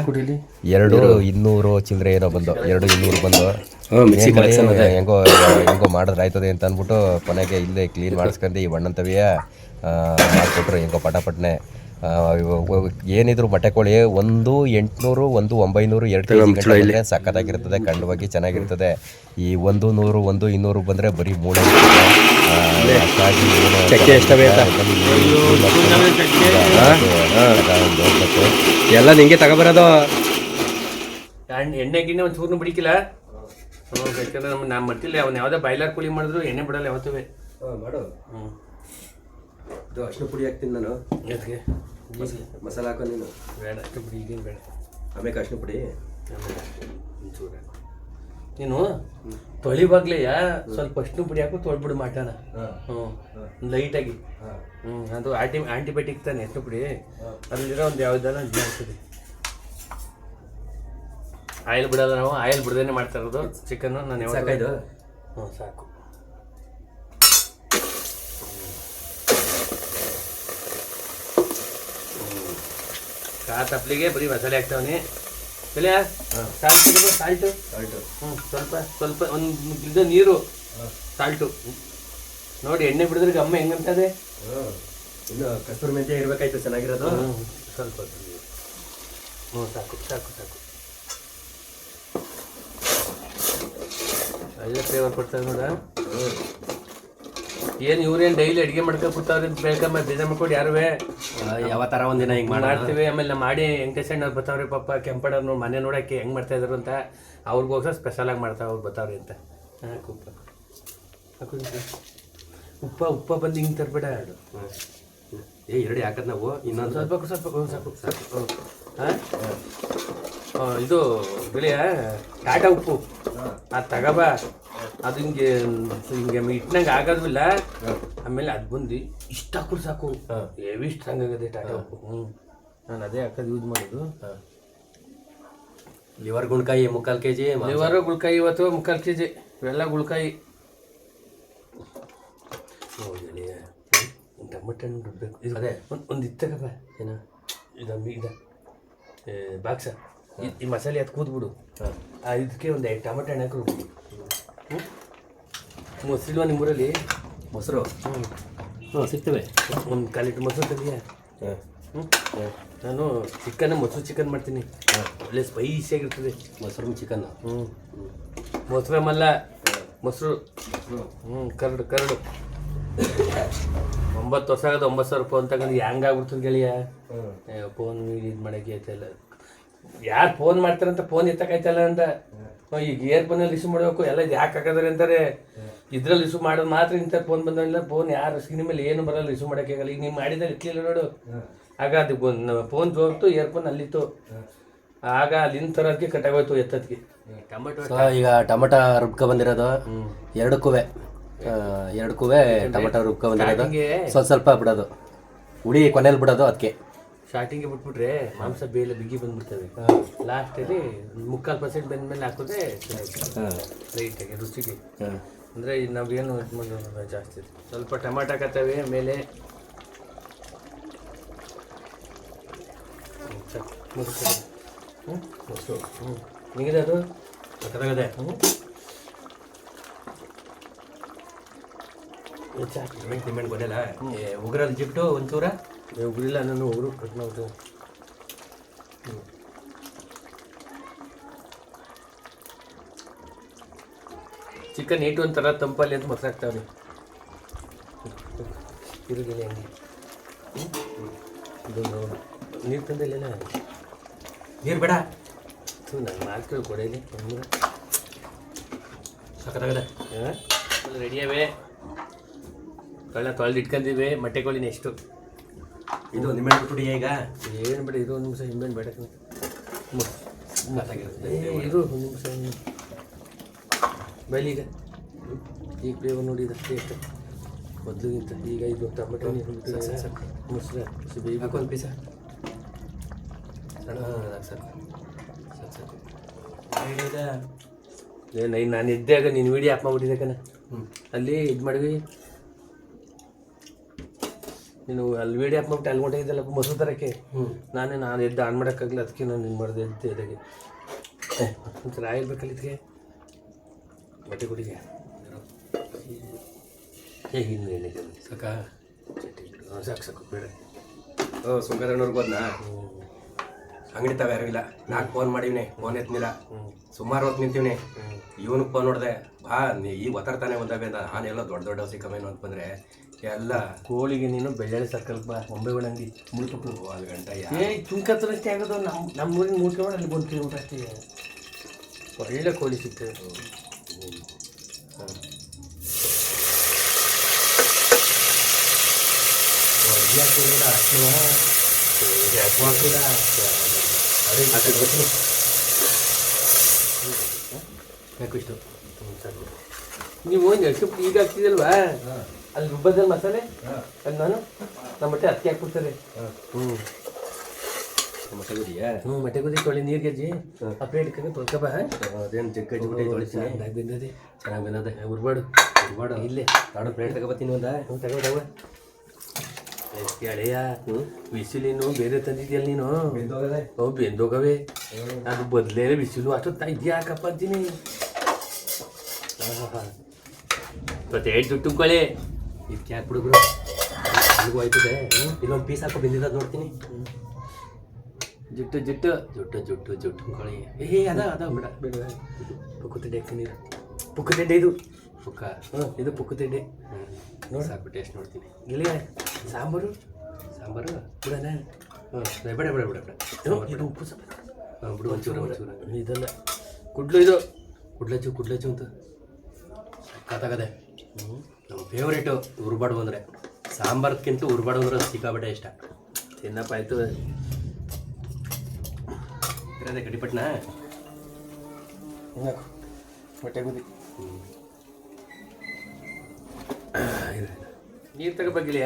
ಎರಡು ಇನ್ನೂರು ಚಿಲ್ಲರೆ ಏನೋ ಬಂದು ಎರಡು ಇನ್ನೂರು ಬಂದು. ಹೆಂಗೋ ಹೆಂಗೋ ಮಾಡಿದ್ರೆ ಆಯ್ತದೆ ಅಂತ ಅಂದ್ಬಿಟ್ಟು ಕೊನೆಗೆ ಇಲ್ಲೇ ಕ್ಲೀನ್ ಮಾಡಿಸ್ಕೊಂಡು ಈ ಬಣ್ಣಂತವಿಯ ಮಾಡಿಕೊಟ್ರು. ಹೆಂಗೋ ಪಟಾಪಟ್ನೆ. ಏನಿದ್ರು ಬಟ್ಟೆ ಕೋಳಿ ಒಂದು ಎಂಟುನೂರು ಒಂದು ಒಂಬೈನೂರು ಎರಡು ಕೆ ಜಿ ಸಖತ್ತಾಗಿರ್ತದೆ ಕಂಡವಾಗಿ ಚೆನ್ನಾಗಿರ್ತದೆ. ಈ ಒಂದು ನೂರು ಒಂದು ಇನ್ನೂರು ಬಂದರೆ ಬರೀ ಮೂಳೆ. ಎಲ್ಲ ನಿಂಗೆ ತಗೋಬರೋದು. ಎಣ್ಣೆ ಗಿಣ್ಣೆ ಒಂದು ಚೂರ್ನು ಬಿಡಿಕಿಲ್ಲ. ಹ್ಮ್, ಬೇಕಾದ್ರೆ ನಮ್ಮ ನಾ ಮರ್ತಿಲ್ಲ. ಅವ್ನು ಯಾವುದೇ ಬಾಯ್ಲರ್ ಕೋಳಿ ಮಾಡಿದ್ರು ಎಣ್ಣೆ ಬಿಡಲ್ಲ ಯಾವತ್ತೂ. ಮಾಡು. ಅಷ್ಟು ಪುಡಿ ಹಾಕ್ತೀನಿ ನಾನು. ಎದ್ಗೆ? ಮಸಾಲ ಹಾಕೋ ನೀನು. ಬೇಡ ಅಷ್ಟು ಬಿಡಿ ಈಗೇನು ಬೇಡ. ಆಮೇಲೆ ಅಷ್ಟು ಪುಡಿ. ಒಂಚೂರು. ನೀನು ತೊಳಿಬಾಗ್ಲೆಯ ಸ್ವಲ್ಪ ಅಷ್ಟು ಬಿಡಿ ಹಾಕು ತೊಳ್ಬಿಡು ಮಾಟಾನ ಹ್ಞೂ ಲೈಟಾಗಿ. ಹ್ಞೂ ಅದು ಆಂಟಿ ಆಂಟಿಬಯೋಟಿಕ್ ತಾನೆ ಎಷ್ಟು ಪುಡಿ. ಅಲ್ಲಿರೋ ಒಂದು ಯಾವ್ದಾರ ಇದು ಮಾಡ್ತದೆ ಆಯಿಲ್ ಬಿಡೋದು ನಾವು ಆಯಿಲ್ ಬಿಡದೇನೆ ಮಾಡ್ತಾ ಇರೋದು ಚಿಕನ್ ನಾನು ಯಾವಾಗ ಹ್ಞೂ ಸಾಕು. ಕಾ ತಪ್ಪಲಿಗೆ ಬರೀ ಮಸಾಲೆ ಹಾಕ್ತಾವನಿ. ಕಲಿಯ ಸಾಲ್ಟ್ ಸಾಲ್ಟು. ಸಾಲ್ಟು. ಹ್ಞೂ ಸ್ವಲ್ಪ ಸ್ವಲ್ಪ ಒಂದು ಇದು ನೀರು ಸಾಲ್ಟು. ನೋಡಿ ಎಣ್ಣೆ ಬಿಡಿದ್ರೆ ಅಮ್ಮ ಹೆಂಗಂತದೆ? ಇನ್ನು ಕಸ್ತೂರಿ ಮೆಂತ್ಯ ಇರಬೇಕಾಯ್ತು ಚೆನ್ನಾಗಿರೋದು. ಸ್ವಲ್ಪ. ಹ್ಞೂ ಸಾಕು ಸಾಕು ಸಾಕು. ಎಲ್ಲ ಫ್ಲೇವರ್ ಕೊಡ್ತಾರೆ ನೋಡ. ಏನು ಇವ್ರೇನು ಡೈಲಿ ಅಡುಗೆ ಮಾಡ್ಕೊಂಡು ಕೂತವ್ರೆ ಬೇಕಾದ್ರೆ ಬೇಜಾರ್ ಮಾಡ್ಕೊಡಿ ಮಾಡ್ಕೊಂಡು ಯಾರುವೆ ಯಾವ ತರ ಒಂದಿನ ಹಿಂಗೆ ಮಾಡ ಮಾಡ್ತೀವಿ ಆಮೇಲೆ ನಮ್ಮ ಮಾಡಿ ಅವ್ರು ಬರ್ತಾವ್ರಿ ಪಾಪ ಕೆಂಪಡವ್ರು ಮನೆ ನೋಡಕ್ಕೆ ಹೆಂಗ್ ಮಾಡ್ತಾ ಇದ್ರು ಅಂತ ಅವ್ರಿಗೋಸ್ಕರ ಸ್ಪೆಷಲ್ ಆಗಿ ಮಾಡ್ತಾವ ಅವ್ರು ಬರ್ತಾವ್ರಿ ಅಂತ. ಹಾಂ ಉಪ್ಪ. ಉಪ್ಪ ಉಪ್ಪ ಬಂದು ಹಿಂಗೆ ತರಬೇಡ. ಏ ಎರಡು ಯಾಕಂದ್ರೆ ನಾವು? ಇನ್ನೊಂದು? ಸ್ವಲ್ಪ ಹಾಕು, ಸ್ವಲ್ಪ. ಇದು ಬಿಳಿಯ ಟಾಟಾ ಉಪ್ಪು. ಅದು ತಗಬ ಅದು ಹಿಂಗೆ ಹಿಂಗೆ ಇಟ್ಟನಂಗೆ ಆಗೋದಿಲ್ಲ. ಆಮೇಲೆ ಅದು ಬಂದು ಇಷ್ಟ ಹಾಕೊಂಡು ಸಾಕು. ಹೆವಿ ಸ್ಟ್ರಾಂಗ್ ಆಗದೆ ಟಾಟಾ ಉಪ್ಪು. ಹ್ಞೂ ನಾನು ಅದೇ ಹಾಕೋದು ಯೂಸ್ ಮಾಡೋದು. ಲಿವರ್ ಗುಳ್ಕಾಯಿ ಮುಕ್ಕಾಲು ಕೆ ಜಿ ಲಿವರ್ ಗುಳ್ಕಾಯಿ ಇವತ್ತು ಮುಕ್ಕಾಲು ಕೆ ಜಿ ಇವೆಲ್ಲ ಗುಳ್ಕಾಯಿ. ಟಮಟೆ ಹಣ್ಣು ರುಬ್ಬೇಕು. ಇದು ಅದೇ. ಒಂದು ಒಂದು ಇತ್ತಗಪ್ಪ. ಏನ? ಇದು ಇದ. ಬಾಕ್ಸ. ಈ ಮಸಾಲೆ ಅದು ಕೂತ್ಬಿಡು. ಆ ಇದಕ್ಕೆ ಒಂದು ಐದು ಟೊಮೆಟೊ ಹಣ್ಣು ಹಾಕಿ ರುಬ್ಬಿಡು ಮೊಸರಿಲ್ವಾ ನಿಮ್ಮೂರಲ್ಲಿ? ಮೊಸರು. ಹ್ಞೂ ಹ್ಞೂ ಸಿಗ್ತವೆ. ಒಂದು ಕಾಲಿಟ್ಟು ಮೊಸರು ಹಾಂ. ಹ್ಞೂ ನಾನು ಚಿಕನ್ ಮೊಸರು ಚಿಕನ್ ಮಾಡ್ತೀನಿ. ಒಳ್ಳೆ ಸ್ಪೈಸಿಯಾಗಿರ್ತದೆ ಮೊಸರು ಚಿಕನ್. ಹ್ಞೂ ಮೊಸರಮಲ್ಲ ಮೊಸರು. ಹ್ಞೂ ಕರಡು ಕರಡು. ಒಂಬತ್ತು ವರ್ಷ ಆಗದ ಒಂಬತ್ತು ಸಾವಿರ ಫೋನ್ ತಗೊಂಡು ಹೆಂಗ್ ಆಗ್ಬಿಡ್ತದೆ ಗೆಳೆಯ. ಫೋನ್ ಇದು ಮಾಡಕ್ಕೆ ಐತೆಲ್ಲ ಯಾರು ಫೋನ್ ಮಾಡ್ತಾರಂತ ಫೋನ್ ಎತ್ತಕೈತಲ್ಲ ಅಂತ ಈಗ ಇಯರ್ ಫೋನಲ್ಲಿ ರಿಸೀವ್ ಮಾಡಬೇಕು ಎಲ್ಲ ಇದು ಯಾಕೆ ಹಾಕಿದ್ರೆ ಅಂತಾರೆ. ಇದ್ರಲ್ಲಿ ರಿಸೀವ್ ಮಾಡೋದು ಮಾತ್ರ ಇಂಥ ಫೋನ್ ಬಂದಿಲ್ಲ ಫೋನ್ ಯಾರು ಸ್ಕ್ರೀನ್ ಮೇಲೆ ಏನು ಬರಲ್ಲ ರಿಸೀವ್ ಮಾಡೋಕ್ಕಾಗಲ್ಲ ಈಗ ನೀವು ಮಾಡಿದ್ರೆ ಇರ್ಲಿಲ್ಲ ನೋಡು. ಆಗ ಅದು ಫೋನ್ ಬರ್ತು ಇಯರ್ ಫೋನ್ ಅಲ್ಲಿತ್ತು. ಆಗ ಅಲ್ಲಿಂದ ತರೋದಕ್ಕೆ ಕಟ್ಟಾಗೋಯ್ತು ಎತ್ತದಕ್ಕೆ ಟೊಮೆಟೊ ಸೊ ಈಗ ಟೊಮೆಟೊ ರುಬ್ಕೊ ಬಂದಿರೋದು. ಎರಡಕ್ಕೂ ಎರಡಕ್ಕೂ ಟೊಮೆಟೊ ರುಕ್ಕ ಬಂದಿರೋದು ಸ್ಟಾರ್ಟಿಂಗ್ಗೆ ಸ್ವಲ್ಪ ಸ್ವಲ್ಪ ಬಿಡೋದು. ಹುಳಿ ಕೊನೆಯಲ್ಲಿ ಬಿಡೋದು ಅದಕ್ಕೆ ಸ್ಟಾರ್ಟಿಂಗ್ ಬಿಟ್ಬಿಟ್ರೆ ಮಾಂಸ ಬೇಲೆ ಬಿಗಿ ಬಂದ್ಬಿಡ್ತವೆ. ಲಾಸ್ಟಲ್ಲಿ ಮುಕ್ಕಾಲು ಪರ್ಸೆಂಟ್ ಬಂದ್ಮೇಲೆ ಹಾಕಿದ್ರೆ ಲೈಟಾಗಿ ರುಚಿಗೆ. ಅಂದರೆ ನಾವೇನು ಇದು ಮಾಡೋದು ಜಾಸ್ತಿ. ಸ್ವಲ್ಪ ಟೊಮೆಟೊ ಹಾಕತ್ತವೆ ಮೇಲೆ ಹ್ಞೂ ಹ್ಞೂ? ಮೊಸರು ಹ್ಞೂ ನಿಗಿದೆ ಅದು ಸಕ್ಕತ್ತಾಗದೆ ಹ್ಞೂ ಸಾಕು ಸಿಮೆಂಟ್ ಸಿಮೆಂಟ್ ಗೊತ್ತಿಲ್ಲ ಉಗ್ರಲ್ಲಿ ಜಿಪ್ಟು ಒಂಚೂರ ಉಗುರಿಲ್ಲ ನಾನು ಉಗುರು ಕಟ್ ಹ್ಞೂ ಚಿಕನ್ ಏಟು ಒಂಥರ ತಂಪಲ್ಲಿ ಅಂತ ಮಸಾಕ್ತಾವ್ರಿ ಹಾಕ್ತಾವ್ರಿ ಇರುಗಿಲ್ಲ ಹಂಗೆ. ಇದೊಂದು ನೀರು ತಂದಿಲ್ಲ ನೀರು ಬೇಡ. ನಾನು ಮಾತು ಕೊಡೇಲಿ ಸಕ್ಕತ್ತಾಗದೆ ರೆಡಿ ಅವೇ. ಕಳ್ಳ ತೊಳೆದು ಇಟ್ಕೊಂಡಿವೆ ಮೊಟ್ಟೆ ಕೋಳಿ ನೆಕ್ಸ್ಟು ಇದು ನಿಮ್ಮೆ ಬಿಟ್ಬಿಡಿ ಈಗ. ಏನು ಬಿಡಿ ಇದು ಒಂದು ನಿಮಿಷ ಹಿಂಬೇನು ಬೇಡ. ಇದು ಏ, ಒಂದು ನಿಮಿಷ ಬೈಲಿ ಈಗ. ಈಗ ಫ್ಲೇವರ್ ನೋಡಿ ಇದು ಎಷ್ಟು. ಮೊದಲಿಗಿಂತ ಈಗ ಇದು ಟೊಮೆಟೊ ನೀರು ಮೊಸರು ಬೇಯ್ಬೇಕು ಒಂದು ಪೀಸ ಸಣ್ಣ ಸರ್ ಸರ್. ಸರ್ ಇದೆ ಏನು ನಾನು ಇದ್ದಾಗ ನೀನು ವೀಡಿಯೋ ಆಪ್ ಕಣ. ಹ್ಞೂ ಅಲ್ಲಿ ಇದು ಮಾಡಿವಿ ನೀನು ಅಲ್ಲಿ ವೀಡಿಯೋ ಆ್ಯಪ್ ಮಾಡ್ಬಿಟ್ಟು ಅಲ್ಲಿ ಹೊಂಟಾಗಿದ್ದಲ್ಲ ಮೊಸರು ತರಕ್ಕೆ ಹ್ಞೂ ನಾನೇ ನಾನು ಎದ್ದು ಆನ್ ಮಾಡೋಕ್ಕಾಗಲ್ಲ ಅದಕ್ಕೆ ನಾನು ನಿನ್ನ ಮಾಡಿದೆ ಎದ್ದು ಎದಾಗೆ. ಒಂಥರ ಆಗಿರ್ಬೇಕಲ್ಲ ಇದಕ್ಕೆ ಬಟ್ಟೆ ಗುಡಿಗೆ ಹೇಗೆ ಇನ್ನು ಎಣ್ಣೆ ಸಾಕ? ಸಾಕು ಸಾಕು ಬೇಡ. ಓ ಸುಂಕರಣ್ಣವ್ರಿಗೆ ಹೋದ್ನಾ? ಅಂಗಡಿ ತಾವ ಯಾರಿಲ್ಲ ನಾಲ್ಕು ಫೋನ್ ಮಾಡಿವ್ನಿ ಫೋನ್ ಎತ್ತನಿಲ್ಲ ಸುಮಾರು ಹೊತ್ತು ನಿಂತೀವ್ನಿ. ಇವನಿಗೆ ಫೋನ್ ನೋಡಿದೆ ಬಾ ಈ ಈಗ ಒತ್ತರ್ತಾನೆ ಒಂದಾವೆ ಅಂತ ನಾನೆಲ್ಲ ದೊಡ್ಡ ದೊಡ್ಡ ಸಿಕ್ಕಮೇನು ಅಂತ ಬಂದರೆ ಎಲ್ಲ ಕೋಳಿಗೆ ನೀನು ಬೆಳ್ಳಿ ಸರ್ಕಲ್ ಬಾ ಒಂಬೆ ಒಳಂಗಿ ಒಂದು ಗಂಟೆ ಏ ತುಂಕತ್ರಷ್ಟೇ ಆಗೋದು ನಮ್ಮ ನಮ್ಮ ಊರಿನ ಮುಳ್ಕೊಂಡು ಅಲ್ಲಿ ಒಂದು ಕಿಲೋಮೀಟರ್ ಅಷ್ಟೇ ಒಳ್ಳೆ ಕೋಳಿ ಸಿಗ್ತದೆ ಬೇಕು ಇಷ್ಟು ನೀವು ಈಗ ಹಾಕ್ತಿದಲ್ವಾ ಅಲ್ಲಿ ರುಬ್ಬದಲ್ಲಿ ಮಸಾಲೆ? ಅದು ನಾನು ನಮ್ಮ ಮಟ್ಟೆ ಅದಕ್ಕೆ ಹಾಕ್ಬಿಡ್ತಾರೆ ಹ್ಞೂ ಇದೆಯಾ ಹ್ಞೂ ಮಟ್ಟೆ ಗುದಿ ತೊಳಿ ನೀರು ಗೆಜ್ಜಿ ಆ ಪ್ಲೇಟ್ ಇಟ್ಕೊಂಡು ತೊಳ್ಕೊಬ ಅದೇನು ಜಗ್ಗ ಜಿಗ್ಗಿ ತೊಳಿತೀನಿ ಚೆನ್ನಾಗಿ ಬಂದದೆ ಚೆನ್ನಾಗಿ ಬಂದದೆ ಉರ್ಬಾಡು. ಇರ್ಬಾರ್ದು ಇಲ್ಲೇ. ನಾಡು ಪ್ಲೇಟ್ ತಗೋಬತ್ತೀನಿ ಒಂದ. ಹ್ಞೂ ತಗೋ ತಗೋ. ಎಳೆಯ ಬಿಸಿಲಿನು ಬೇರೆ ತಂದಿದ್ಯಲ್ಲ ನೀನು? ಓ ಬೆಂದೋಗವೆ. ಅದು ಬದಲೇ ಬಿಸಿಲು ಅಷ್ಟೊತ್ತ ಇದ್ಯಾಕಪ್ಪ ಅಂತೀನಿ? ಮತ್ತೆ ದುಡ್ಡು ತುಂಬ್ಕೊಳ್ಳಿ ಇದಕ್ಕೆ ಯಾಕೆ ಬಿಡುಗ್ರು ಅಲ್ಲಿಗೂ ಹೋಯ್ತದೆ. ಇಲ್ಲೊಂದು ಪೀಸ್ ಹಾಕೋ ಬಿಂದಿದ ನೋಡ್ತೀನಿ. ಜುಟ್ಟು ಜುಟ್ಟು. ಜುಟ್ಟು ಜುಟ್ಟು ಜುಟ್ಟು ಕೊಳಿ. ಏ ಅದ ಅದ ಬಿಡ. ಬಿಡ ಪುಕ್ಕು ತಿಂಡಿ ನೀರು ಪುಕ್ಕು ತಿಂಡಿ ಇದು. ಪುಕ್ಕ. ಹ್ಞೂ ಇದು ಪುಕ್ಕು ತಿಂಡಿ. ನೋಡಿ. ಸಾಕು ಟೇಸ್ಟ್ ನೋಡ್ತೀನಿ. ಇಲ್ಲಿ ಸಾಂಬಾರು? ಸಾಂಬಾರು? ಬಿಡಣ ಹ್ಞೂ ಬೇಡ ಬೇಡ ಬಿಡ ಬೇಡ. ಇದು ಉಪ್ಪು ಸ್ವಲ್ಪ ಹಾಂ ಬಿಡು ಒಂಚೂರು ಒಂಚೂರು ಇದೆಲ್ಲ ಕುಡ್ಲು ಇದು. ಕುಡ್ಲಚ್ಚು ಕುಡ್ಲಚ್ಚು ಅಂತ. ಕತಾಗದೆ ನಮ್ಮ ಫೇವ್ರೇಟು ಉರ್ಬಾಡು ಅಂದರೆ. ಸಾಂಬಾರ್ಕ್ಕಿಂತ ಉರ್ಬಾಡು ಅಂದ್ರೆ ಸಿಕ್ಕಾಬಟ್ಟೆ ಇಷ್ಟ. ತಿನ್ನಪ್ಪ ಆಯಿತು. ಇರೋದೇ ಕಡಿಪಟ್ಟಣ ಹೊಟ್ಟೆ ಗುದಿ ನೀರು ತಗೋಬೇಕಿಲ್ಲ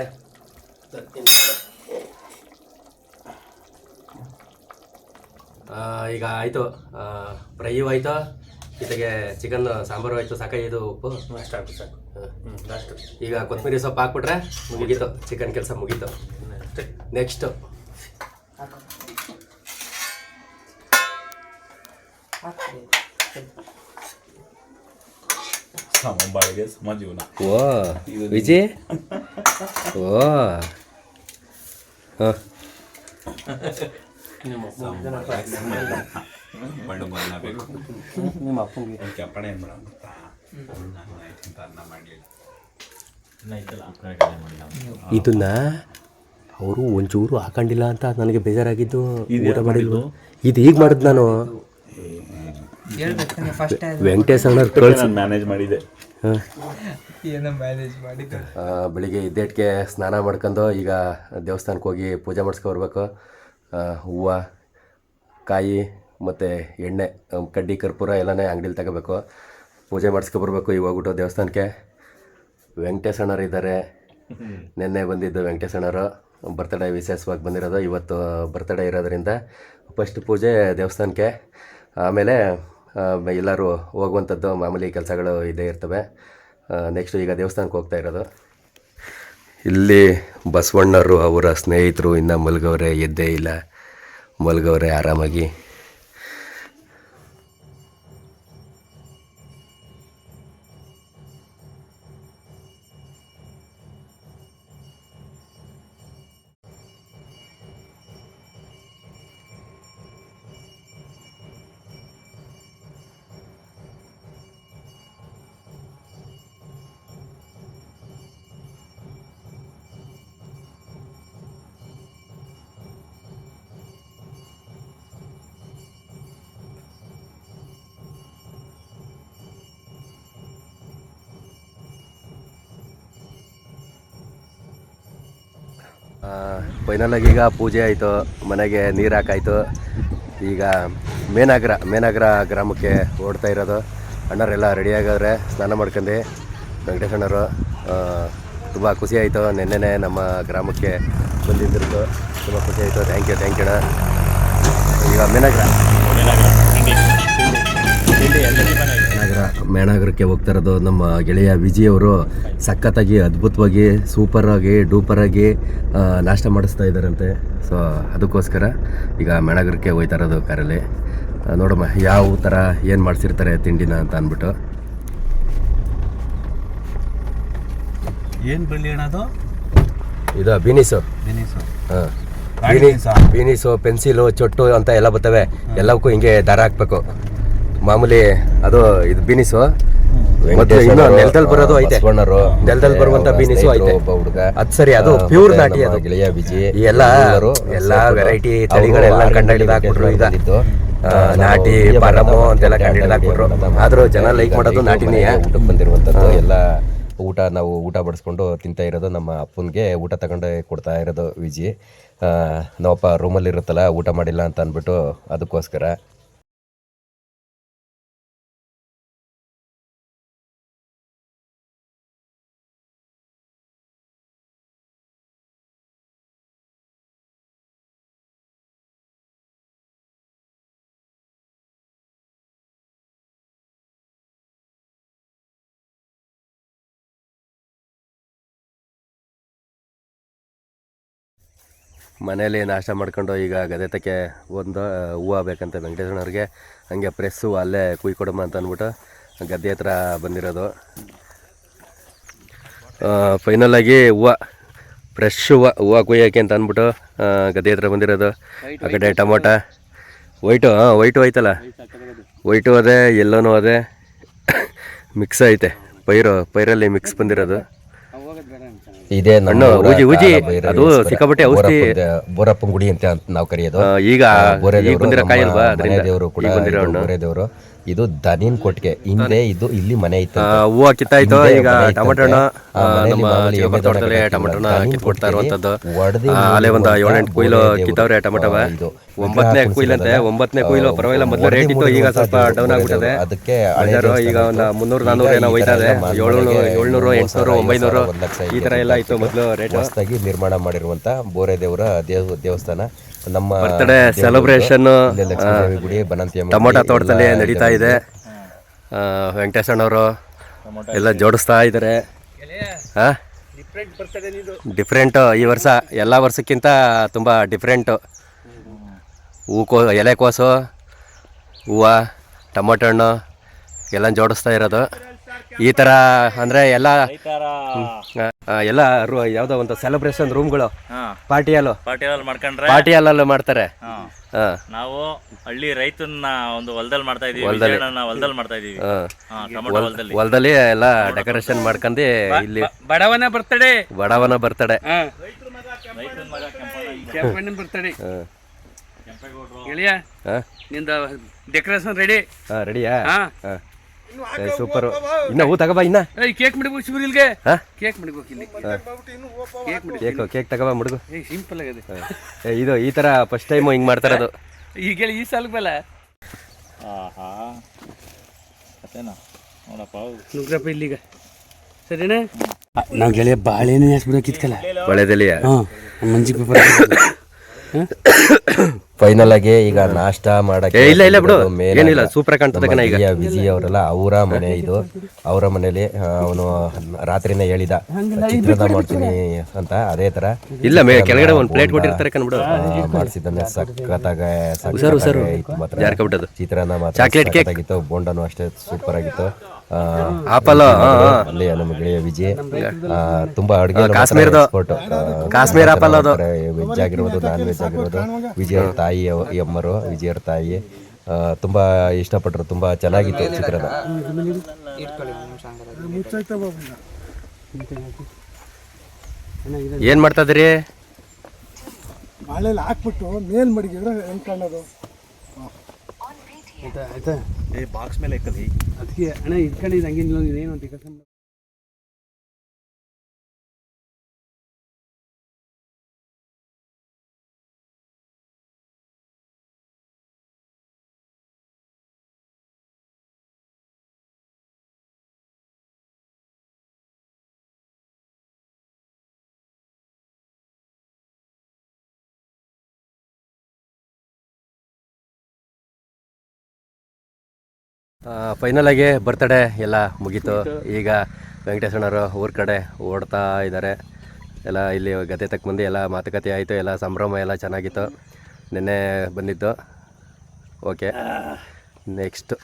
ಈಗ ಆಯಿತು. ಫ್ರೈಯು ಆಯಿತು? ಜೊತೆಗೆ ಚಿಕನ್ ಸಾಂಬಾರು ಆಯಿತು ಸಾಕಾಗಿದ್ದು ಉಪ್ಪು? ಅಷ್ಟು ಹಾಕು ಸಾಕು. ಲಾಸ್ಟು ಈಗ ಕೊತ್ತಂಬರಿ ಸೊಪ್ಪು ಹಾಕ್ಬಿಟ್ರೆ ಮುಗೀತು ಚಿಕನ್ ಕೆಲಸ ಮುಗೀತು. ನೆಕ್ಸ್ಟು ಸಮ ಬಾಳಿಗೆ ಸಮ ಜೀವನ. ಓ ವಿಜಯ್ ಓ. ಹಾಂ. ಬಣ್ಣ ಬಣ್ಣ ಬೇಕು ನಿಮ್ಮ ಅಪ್ಪ ಕೆಪ್ಪಣೆ ಏನು ಮೇಡಮ್ ಇದನ್ನ ಅವರು ಒಂಚೂರು ಹಾಕೊಂಡಿಲ್ಲ ಅಂತ ನನಗೆ ಬೇಜಾರಾಗಿದ್ದು ಊಟ ಮಾಡಿಲ್ವ? ಇದು ಈಗ ಮಾಡಿದ್ ನಾನು. ವೆಂಕಟೇಶ್ ಅಣ್ಣ ಕಳ್ಸಿ ಮ್ಯಾನೇಜ್ ಮಾಡಿದೆ ಬೆಳಿಗ್ಗೆ ಇದ್ದೇಟ್ಗೆ ಸ್ನಾನ ಮಾಡ್ಕೊಂಡು ಈಗ ದೇವಸ್ಥಾನಕ್ಕೆ ಹೋಗಿ ಪೂಜೆ ಮಾಡಿಸ್ಕೊಬರ್ಬೇಕು ಹೂವು ಕಾಯಿ ಮತ್ತು ಎಣ್ಣೆ ಕಡ್ಡಿ ಕರ್ಪೂರ ಎಲ್ಲನೇ ಅಂಗಡಿಲಿ ತಗೋಬೇಕು. ಪೂಜೆ ಮಾಡಿಸ್ಕೊಬರ್ಬೇಕು ಇವಾಗ ಊಟ ದೇವಸ್ಥಾನಕ್ಕೆ. ವೆಂಕಟೇಶಣ್ಣರು ಇದ್ದಾರೆ. ನಿನ್ನೆ ಬಂದಿದ್ದು ವೆಂಕಟೇಶಣ್ಣರು ಬರ್ತಡೇ ವಿಶೇಷವಾಗಿ ಬಂದಿರೋದು ಇವತ್ತು ಬರ್ತಡೇ ಇರೋದ್ರಿಂದ ಫಸ್ಟ್ ಪೂಜೆ ದೇವಸ್ಥಾನಕ್ಕೆ. ಆಮೇಲೆ ಎಲ್ಲರೂ ಹೋಗುವಂಥದ್ದು ಮಾಮೂಲಿ ಕೆಲಸಗಳು ಇದೇ ಇರ್ತವೆ. ನೆಕ್ಸ್ಟು ಈಗ ದೇವಸ್ಥಾನಕ್ಕೆ ಹೋಗ್ತಾ ಇರೋದು. ಇಲ್ಲಿ ಬಸವಣ್ಣರು ಅವರ ಸ್ನೇಹಿತರು ಇನ್ನು ಮಲ್ಗವ್ರೆ ಎದ್ದೇ ಇಲ್ಲ. ಮಲ್ಗವ್ರೆ ಆರಾಮಾಗಿ ಫೈನಲಾಗಿ ಈಗ ಪೂಜೆ ಆಯಿತು, ಮನೆಗೆ ನೀರು ಹಾಕಾಯ್ತು. ಈಗ ಮೇನಾಗ್ರ ಮೇನಾಗ್ರ ಗ್ರಾಮಕ್ಕೆ ಓಡ್ತಾ ಇರೋದು. ಅಣ್ಣರೆಲ್ಲ ರೆಡಿ ಆಗಿದ್ರೆ ಸ್ನಾನ ಮಾಡ್ಕೊಂಡು. ವೆಂಕಟೇಶಣ್ಣರು ತುಂಬ ಖುಷಿ ಆಯಿತು. ನಿನ್ನೆನೆ ನಮ್ಮ ಗ್ರಾಮಕ್ಕೆ ಬಂದಿದ್ದಿರೋದು. ತುಂಬ ಖುಷಿ ಆಯಿತು. ಥ್ಯಾಂಕ್ ಯು ಥ್ಯಾಂಕ್ ಯು ಅಣ್ಣ. ಈಗ ಮೇನಾಗ್ರ. ಮೇಣಾಗರ ಮೇಣಾಗರಕ್ಕೆ ಹೋಗ್ತಾ ಇರೋದು ನಮ್ಮ ಗೆಳೆಯ ವಿಜಯ್ ಅವರು ಸಖತ್ತಾಗಿ ಅದ್ಭುತವಾಗಿ ಸೂಪರಾಗಿ ಡೂಪರಾಗಿ ಆಗಿ ನಾಷ್ಟ ಮಾಡಿಸ್ತಾ ಇದ್ದಾರಂತೆ. ಸೊ ಅದಕ್ಕೋಸ್ಕರ ಈಗ ಮೇಣಾಗರಕ್ಕೆ ಹೋಗ್ತಾ ಇರೋದು ಕಾರಲ್ಲಿ. ನೋಡಮ್ಮ ಯಾವ ಥರ ಏನು ಮಾಡಿಸಿರ್ತಾರೆ ತಿಂಡಿನ ಅಂತ ಅಂದ್ಬಿಟ್ಟು. ಏನು ಬೆಳ್ಳಿ ಅಣ್ಣದು ಇದು ಬೀನಿಸು ಬೀನಿಸು ಹಾಂ. ಬೀನ್ಸಾ? ಬೀನಿಸು ಪೆನ್ಸಿಲು ಚೊಟ್ಟು ಅಂತ ಎಲ್ಲ ಬರ್ತವೆ. ಎಲ್ಲವಕ್ಕೂ ಹಿಂಗೆ ದಾರ ಹಾಕ್ಬೇಕು. ಮಾಮೂಲಿ ಅದು ಇದು ಬೀನಿಸು. ಮತ್ತೆ ಇನ್ನು ನೆಲದಲ್ಲಿ ಬರೋದು ಐತೆ. ನೆಲದಲ್ಲಿ ಬರುವಂತ ಬೀನಿಸು ಐತೆ. ಅದ್ ಸರಿ ಅದು ಪ್ಯೂರ್ ನಾಟಿ ಅದು. ಗೆಳೆಯ ಬಿಜಿ ಎಲ್ಲ ಎಲ್ಲಾ ವೆರೈಟಿ ತಳಿಗಳೆಲ್ಲ ಕಂಡು ಹಾಕ್ಬಿಟ್ರು ಈಗ. ನಾಟಿ ಬರಮು ಅಂತೆಲ್ಲ ಕಂಡು ಹಾಕ್ಬಿಟ್ರು. ಆದ್ರೂ ಜನ ಲೈಕ್ ಮಾಡೋದು ನಾಟಿನೇ. ಊಟಕ್ಕೆ ಬಂದಿರುವಂತದ್ದು ಎಲ್ಲ ಊಟ ನಾವು ಊಟ ಬಡಿಸ್ಕೊಂಡು ತಿಂತಾ ಇರೋದು ನಮ್ಮ ಅಪ್ಪನಿಗೆ ಊಟ ತಗೊಂಡು ಕೊಡ್ತಾ ಇರೋದು ವಿಜಿ. ಆ, ನಾವಪ್ಪ ರೂಮಲ್ಲಿ ಇರುತ್ತಲ್ಲ ಊಟ ಮಾಡಿಲ್ಲ ಅಂತ ಅಂದ್ಬಿಟ್ಟು ಅದಕ್ಕೋಸ್ಕರ ಮನೇಲಿ ನಾಷ್ಟ ಮಾಡ್ಕೊಂಡು ಈಗ ಗದೆತಕ್ಕೆ ಒಂದು ಹೂವು ಬೇಕಂತ ವೆಂಕಟೇಶ್ವರವ್ರಿಗೆ ಹಂಗೆ ಪ್ರೆಸ್ಸು ಅಲ್ಲೇ ಕುಯ್ಕೊಡಮ್ಮ ಅಂತ ಅಂದ್ಬಿಟ್ಟು ಗದ್ದೆ ಹತ್ರ ಬಂದಿರೋದು. ಫೈನಲಾಗಿ ಹೂವು ಫ್ರೆಶ್ ಹೂವು ಹೂವು ಕೊಯ್ಯೋಕೆ ಅಂತ ಅಂದ್ಬಿಟ್ಟು ಗದ್ದೆ ಹತ್ರ ಬಂದಿರೋದು. ಆ ಕಡೆ ಟೊಮೊಟ. ವೈಟು ಹಾಂ ವೈಟು ಐತಲ್ಲ ವೈಟು ಅದೇ. ಎಲ್ಲೋನು ಅದೇ ಮಿಕ್ಸ್ ಐತೆ. ಪೈರು ಪೈರಲ್ಲಿ ಮಿಕ್ಸ್ ಬಂದಿರೋದು. ಇದೇ ನಮ್ಮ ಹಣ್ಣು, ಉಜಿ, ಉಜಿ. ಅದು ಸಿಕ್ಕಾಪಟ್ಟೆ ಔಷಧಿ. ಬೋರಪ್ಪನ- ಗುಡಿ ಅಂತ ನಾವು ಕರೆಯೋದು. ಈಗ ಈಗ ದೇವ್ರು ಬಂದಿರೋ ಕಾಯಿ ಅಲ್ವಾ ಅದರಿಂದ? ದೇವರು ಕೂಡ ಈಗ ಬಂದಿರೋ ಇದು ಬೋರೆ ದೇವರು ಇದು ದನಿನ್ ಕೊಟ್ಟಿಗೆ. ಹಿಂದೆ ಇದು ಇಲ್ಲಿ ಮನೆ ಇತ್ತು ಹೂವಾ ಕಿತ್ತಾಯ್ತು? ಈಗ. ಟೊಮೊಟೊ ನಮ್ಮ ದನ ತೋಟದಲ್ಲಿ ಟೊಮೊಟೊನ ಕಿತ್ಕೊಡ್ತಾ ಇರುವಂತದ್ದು ಅಲ್ಲೇ ಒಂದು ಏಳೆಂಟು ಕುಯ್ಲು. ಕಿತ್ತವ್ರೆ ಟೊಮೆಟೊ ಇದು. ಒಂಬತ್ತನೇ ಕುಯ್ಲ್ ಕುಯ್ಲಂತೆ ಕುಣಿಸಿರೋದಲ್ಲ. ಒಂಬತ್ತನೇ ಕುಯ್ಲು ಪರವಾಗಿಲ್ಲ ಮೊದಲು ರೇಟ್ ಇತ್ತು ಈಗ ಸ್ವಲ್ಪ ಡೌನ್ ಆಗ್ಬಿಟ್ಟಿದೆ. ಅದಕ್ಕೆ ಈಗ ಒಂದು ಮುನ್ನೂರು ನಾನ್ನೂರು ಏನೋ ಹೋಯ್ತಾ ಇದೆ ಏಳ್ನೂರು ಏಳ್ನೂರು ಎಂಟ್ನೂರು ಒಂಬೈನೂರು ಈ ಥರ ಎಲ್ಲ ಇತ್ತು ಮೊದಲು ರೇಟ್. ಹೊಸದಾಗಿ ನಿರ್ಮಾಣ ಮಾಡಿರುವಂತ ಬೋರೆ ದೇವರ ದೇವ ದೇವಸ್ಥಾನ. ನಮ್ಮ Birthday ಸೆಲೆಬ್ರೇಷನ್ ಗುಡಿ ಟೊಮೊಟೊ ತೋಟದಲ್ಲಿ ನಡೀತಾ ಇದೆ. ಆ, ವೆಂಕಟೇಶಣ್ಣವರು ಎಲ್ಲ ಜೋಡಿಸ್ತಾ ಇದ್ದಾರೆ. ಹಾಂ ಡಿಫ್ರೆಂಟು ಈ ವರ್ಷ ಎಲ್ಲ ವರ್ಷಕ್ಕಿಂತ ತುಂಬ ಡಿಫ್ರೆಂಟು ಹೂಕೋ ಎಲೆಕೋಸು ಹೂವು ಟೊಮೊಟೊ ಹಣ್ಣು ಎಲ್ಲ ಜೋಡಿಸ್ತಾ ಇರೋದು. ಈ ಥರ ಅಂದರೆ ಎಲ್ಲ ಎಲ್ಲ ರೂ ಯಾವುದೋ ಒಂದು ಸೆಲೆಬ್ರೇಷನ್ ರೂಮ್ಗಳು ಪಾರ್ಟಿ ಹಾಲು ಪಾರ್ಟಿಯಲ್ಲಿ ಮಾಡ್ಕೊಂಡ್ರೆ ಪಾರ್ಟಿ ಹಾಲಲ್ಲಿ ಮಾಡ್ತಾರೆ. ಹಾ. ನಾವು ಹಳ್ಳಿ ರೈತನ ಒಂದು ಹೊಲದಲ್ಲಿ ಮಾಡ್ತಾ ಇದೀವಿ ವಿಜಯಣ್ಣನ ಹೊಲದಲ್ಲಿ ಮಾಡ್ತಾ ಇದೀವಿ. ಹೊಲದಲ್ಲಿ. ಎಲ್ಲ ಡೆಕೋರೇಷನ್ ಮಾಡ್ಕೊಂಡು ಇಲ್ಲಿ ಬಡವನ ಬರ್ತಡೆ ಬಡವನ ಬರ್ತಡೆ ಬರ್ತಡೆ ಗೆಳೆಯ ಹಾಂ? ನಿಂದ ಡೆಕೋರೇಷನ್ ರೆಡಿ ಹಾಂ ರೆಡಿಯಾ ಹಾ. ಹಾಂ. ಸೂಪರು ಇನ್ನ ಹೂ ತಗೋಬಾ ಇನ್ನ? ಏಯ್ ಕೇಕ್ ಕೇಕ್ ಇಲ್ಲಿ. ಕೇಕ್ ಕೇಕ್ ಕೇಕ್ ತಗೋಬಾ ಮುಡುಗು. ಏಯ್ ಸಿಂಪಲ್ ಆಗಿದೆ. ಇದು ಈ ತರ ಫಸ್ಟ್ ಟೈಮು ಹಿಂಗೆ ಮಾಡ್ತಾರದು ಈಗ ಹೇಳಿ ಈ ಸಾಲ ಬಲ್ಲ? ಆಹಾ. ನೋಡಪ್ಪ ನುಗ್ರಪ್ಪ ಇಲ್ಲಿಗ. ಸರಿನಾ? ನಾವು ಗೆಳೆಯ ಬಾಳೆನೇ ಹಾಸ್ಬಿಡಕ್ಕಿತ್ಕಲ್ಲ ಒಳ್ಳೆದಲ್ಲಿಯ? ಹಾಂ ಮಂಜಿ ಪೇಪರ್ ಫೈನಲ್ ಆಗಿ ಈಗ ನಾಷ್ಟ ಮಾಡಕ್ಕೆ ಏ, ಇಲ್ಲ, ಇಲ್ಲ ಬಿಡು. ಏನಿಲ್ಲ, ಸೂಪರ್ super ಕಾಣ್ತದೆ ನಮ್ಮ ಕಣ ಈಗ. ವಿಜಿ ಅವರಲ್ಲ ಅವರ ಮನೆ ಇದು ಅವರ ಮನೇಲಿ ಅವನು ರಾತ್ರಿನೇ ಹೇಳಿದ ಚಿತ್ರದ ಮಾಡ್ತೀನಿ ಅಂತ ಅದೇ ತರ ಇಲ್ಲ ಮೇ ಕೆಳಗಡೆ ಒಂದು ಪ್ಲೇಟ್ ಕೊಟ್ಟಿರ್ತಾರೆ ಕಣ್ಬಿಡು ಮಾಡಿಸಿದ್ದಾನೆ ಸಖತ್ತಾಗ ಹುಷಾರು. ಮಾತ್ರ. ಚಿತ್ರಾನ್ನ ಮಾತ್ರ ಚಾಕ್ಲೇಟ್ ಕೇಕ್ ಸಖತ್ತಾಗಿತ್ತು ಬೋಂಡನು ಅಷ್ಟೇ ಸೂಪರ್ ಆಗಿತ್ತು ಆಪಲ್ ಅಲ್ಲಿ ನಮ್ಮ ಗೆಳೆಯ ವಿಜಯ್. ತುಂಬಾ ಅಡುಗೆ ಕಾಶ್ಮೀರದ ಕಾಶ್ಮೀರ ಆಪಲ್ ಅದು. ವೆಜ್ ಆಗಿರ್ಬೋದು ನಾನ್ ವೆಜ್ ಆಗಿರ್ಬೋದು. ವಿಜಯರ ತಾಯಿ ಅಮ್ಮರು ವಿಜಯರ ತಾಯಿ. ತುಂಬಾ ಇಷ್ಟಪಟ್ಟರು ತುಂಬಾ ಚೆನ್ನಾಗಿತ್ತು ಚಿತ್ರದ. ಏನು ಮಾಡ್ತಾ ಇದ್ರಿ ಬಾಳೆಲ್ಲಿ ಹಾಕ್ಬಿಟ್ಟು ಮೇಲ್ ಮಡಗಿದ್ರೆ ಹೆಂಗ್ ಕಾಣೋದು ಆಯ್ತಾ ಆಯ್ತಾ? ಬಾಕ್ಸ್ ಮೇಲೆ ಅದಕ್ಕೆ ಅಣ್ಣ ಇಟ್ಕೊಂಡಿದ್ದು ಹಂಗೆ ಏನು ಅಂತ ಕೆಲಸ ಫೈನಲ್ ಆಗಿ ಬರ್ತಡೇ ಎಲ್ಲ ಮುಗೀತು. ಈಗ ವೆಂಕಟೇಶ್ವರರು ಊರ ಕಡೆ ಓಡ್ತಾ ಇದ್ದಾರೆ. ಎಲ್ಲ ಇಲ್ಲಿ ಗತೆ ತಕ್ಕ ಮುಂದೆ ಎಲ್ಲ ಮಾತುಕತೆ ಆಯಿತು, ಎಲ್ಲ ಸಂಭ್ರಮ ಎಲ್ಲ ಚೆನ್ನಾಗಿತ್ತು. ನಿನ್ನೆ ಬಂದಿದ್ದು. Okay next